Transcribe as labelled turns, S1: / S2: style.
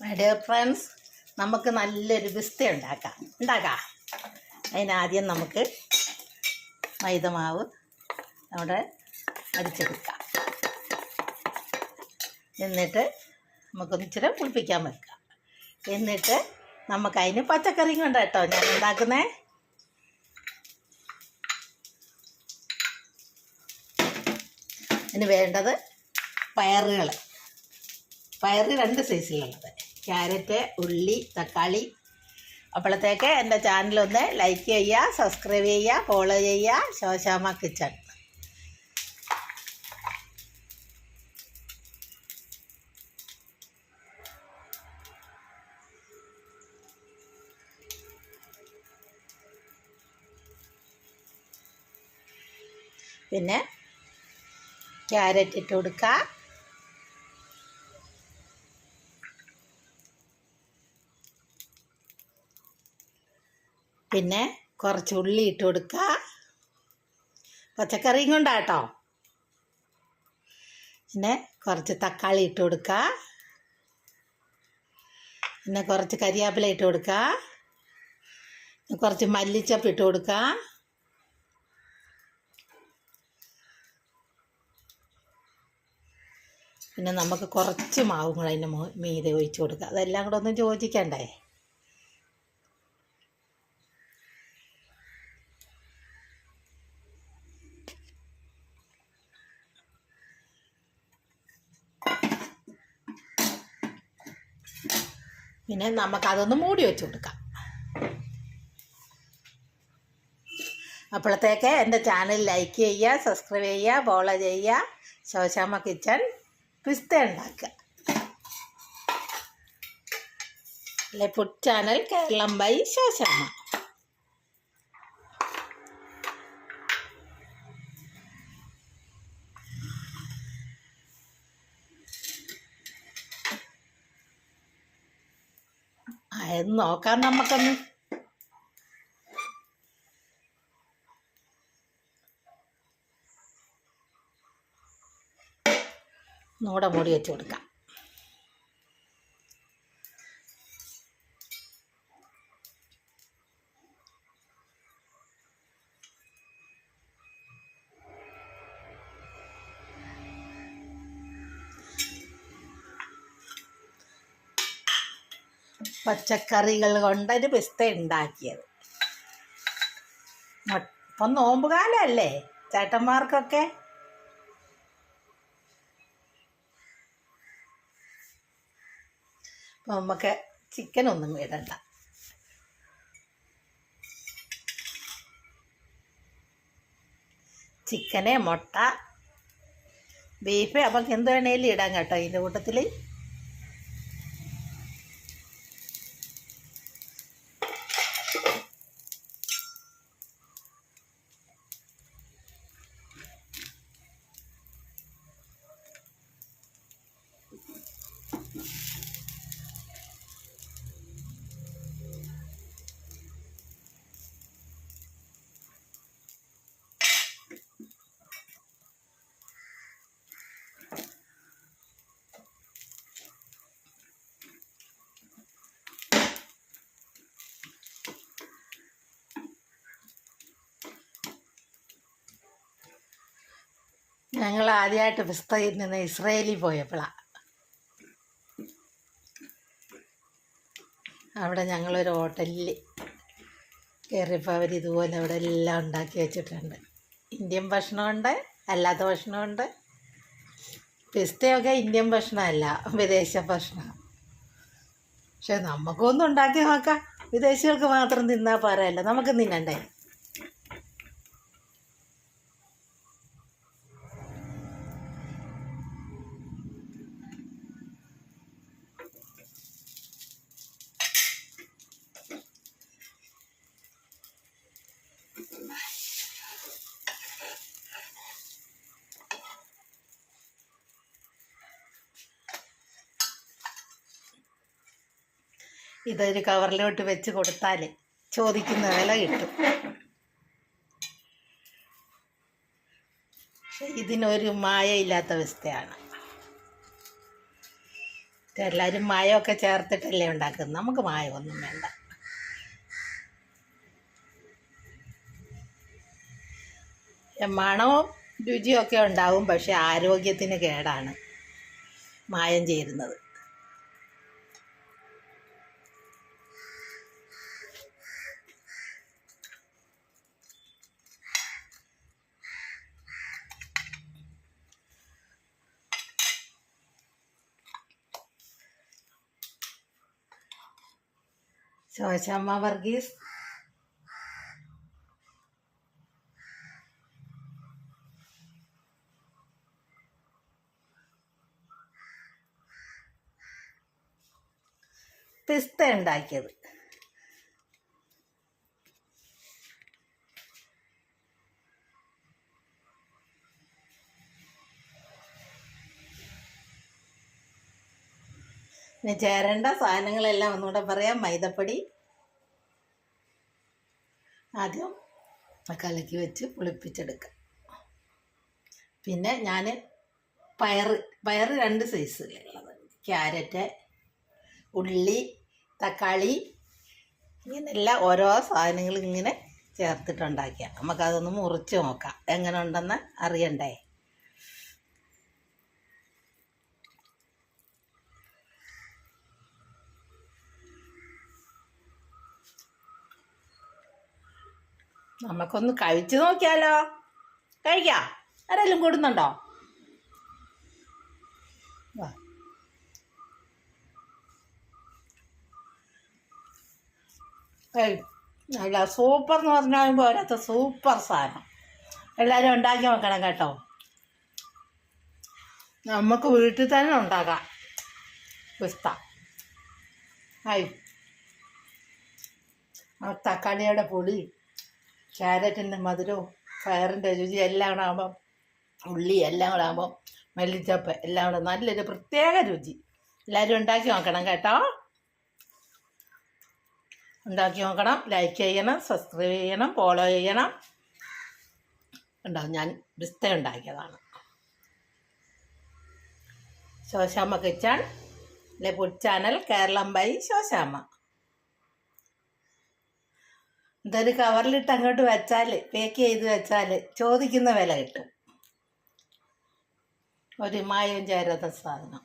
S1: My dear friends നമുക്ക് നല്ലൊരു Vista ഉണ്ടാക്കാം. ഉണ്ടാക്കാം? അതിനാദ്യം നമുക്ക് മൈദമാവ് നമ്മുടെ അരിച്ചെടുക്കാം. എന്നിട്ട് നമുക്കൊന്ന് ഇച്ചിരി പുളിപ്പിക്കാൻ വെക്കാം. എന്നിട്ട് നമുക്ക് അതിന് പച്ചക്കറിയും കൊണ്ട് കേട്ടോ ഞാൻ ഉണ്ടാക്കുന്നേ. അതിന് വേണ്ടത് പയറുകൾ പയറ് രണ്ട് സൈസിലുള്ളത് ക്യാരറ്റ് ഉള്ളി തക്കാളി. അപ്പോഴത്തേക്ക് എന്റെ ചാനലൊന്ന് ലൈക്ക് ചെയ്യുക സബ്സ്ക്രൈബ് ചെയ്യുക ഫോളോ ചെയ്യുക. ശോശാമ കിച്ചൺ. പിന്നെ ക്യാരറ്റ് ഇട്ട് കൊടുക്കുക. പിന്നെ കുറച്ച് ഉള്ളി ഇട്ട് കൊടുക്കുക. പച്ചക്കറിയും കൊണ്ടാട്ടോ. പിന്നെ കുറച്ച് തക്കാളി ഇട്ട് കൊടുക്കുക. പിന്നെ കുറച്ച് കരിയാപ്പില ഇട്ട് കൊടുക്കുക. കുറച്ച് മല്ലിച്ചപ്പ് ഇട്ട് കൊടുക്കുക. പിന്നെ നമുക്ക് കുറച്ച് മാവും കൂടെ അതിന്റെ മീതെ ഒഴിച്ച് കൊടുക്കുക. അതെല്ലാം കൂടെ ഒന്ന് യോജിക്കണ്ടേ? പിന്നെ നമുക്കതൊന്ന് മൂടി വെച്ച് കൊടുക്കാം. അപ്പോഴത്തേക്ക് എന്റെ ചാനൽ ലൈക്ക് ചെയ്യുക സബ്സ്ക്രൈബ് ചെയ്യുക ഫോളോ ചെയ്യുക ശോശാമ്മ കിച്ചൺ പിസ്ത ഉണ്ടാക്കുക. അല്ലെ food channel Keralam by Shoshamma. എന്ന് നോക്കാം നമുക്കൊന്ന്. ഒന്നുകൂടെ മൂടി വെച്ച് കൊടുക്കാം. പച്ചക്കറികൾ കൊണ്ടൊരു പിസ്ത ഉണ്ടാക്കിയത്. ഇപ്പൊ നോമ്പുകാലമല്ലേ ചേട്ടന്മാർക്കൊക്കെ? നമുക്ക് ചിക്കൻ ഒന്നും ഇടണ്ട. ചിക്കനെ മുട്ട ബീഫ്. അപ്പം എന്ത് വേണേലും ഇടാം കേട്ടോ ഇതിന്റെ കൂട്ടത്തിൽ ഞങ്ങൾ ആദ്യമായിട്ട് പിസ്തയിൽ നിന്ന് ഇസ്രയേലിൽ പോയപ്പോഴാണ് അവിടെ ഞങ്ങളൊരു ഹോട്ടലിൽ കയറിയപ്പോൾ അവർ ഇതുപോലെ അവിടെ എല്ലാം ഉണ്ടാക്കി വെച്ചിട്ടുണ്ട്. ഇന്ത്യൻ ഭക്ഷണമുണ്ട് അല്ലാത്ത ഭക്ഷണമുണ്ട്. പിസ്തയൊക്കെ ഇന്ത്യൻ ഭക്ഷണമല്ല വിദേശ ഭക്ഷണം. പക്ഷെ നമുക്കൊന്നും ഉണ്ടാക്കി നോക്കാം. വിദേശികൾക്ക് മാത്രം തിന്നാൽ പറയല്ല നമുക്ക് തിന്നണ്ടേ? ഇതൊരു കവറിലോട്ട് വെച്ച് കൊടുത്താൽ ചോദിക്കുന്ന വില കിട്ടും. പക്ഷെ ഇതിനൊരു മായയില്ലാത്ത അവസ്ഥയാണ്. എല്ലാവരും മായമൊക്കെ ചേർത്തിട്ടല്ലേ ഉണ്ടാക്കുന്നത്? നമുക്ക് മായമൊന്നും വേണ്ട. മണവും രുചിയൊക്കെ ഉണ്ടാവും പക്ഷെ ആരോഗ്യത്തിന് കേടാണ് മായം ചേരുന്നത്. ശോശമ്മ വർഗീസ്. പിസ്ത ഉണ്ടാക്കിയത്. ഇനി ചേരേണ്ട സാധനങ്ങളെല്ലാം ഒന്നുകൂടെ പറയാം. മൈദപ്പൊടി. ആദ്യം കലക്കി വെച്ച് പുളിപ്പിച്ചെടുക്കുക പിന്നെ ഞാൻ പയർ പയർ രണ്ട് സൈസിലുള്ളത് ക്യാരറ്റ് ഉള്ളി തക്കാളി ഇങ്ങനെല്ലാം ഓരോ സാധനങ്ങളിങ്ങനെ ചേർത്തിട്ടുണ്ടാക്കിയ നമുക്കതൊന്ന് മുറിച്ച് നോക്കാം. എങ്ങനെ ഉണ്ടെന്ന് അറിയണ്ടേ? നമുക്കൊന്ന് കഴിച്ചു നോക്കിയാലോ. കഴിക്കാം? ആരെങ്കിലും കൂടുന്നുണ്ടോ? അല്ല സൂപ്പർ എന്ന് പറഞ്ഞാൽ പോരാത്ത സൂപ്പർ സാധനം. എല്ലാവരും ഉണ്ടാക്കി നോക്കണം കേട്ടോ. നമുക്ക് വീട്ടിൽ തന്നെ ഉണ്ടാക്കാം. പിസ്ത ആയി ആ തക്കാളിയുടെ പൊടി. ക്യാരറ്റിന്റെ മധുരവും പയറിന്റെ രുചി എല്ലാം കൂടെ ആകുമ്പം ഉള്ളി എല്ലാം കൂടെ ആകുമ്പം മല്ലിച്ചപ്പ് എല്ലാം കൂടെ നല്ലൊരു പ്രത്യേക രുചി. എല്ലാവരും ഉണ്ടാക്കി നോക്കണം കേട്ടോ. ഉണ്ടാക്കി നോക്കണം ലൈക്ക് ചെയ്യണം സബ്സ്ക്രൈബ് ചെയ്യണം ഫോളോ ചെയ്യണം. ഉണ്ടാവും ഞാൻ ബിസ്ത ഉണ്ടാക്കിയതാണ്. ശോശാമ്മ കിച്ചൺ അല്ലെ food channel Keralam by Shoshamma. ഇതൊരു കവറിലിട്ട് അങ്ങോട്ട് വെച്ചാൽ പേക്ക് ചെയ്ത് വെച്ചാൽ ചോദിക്കുന്ന വില കിട്ടും. ഒരു മായവും ചേരാത്ത സാധനം.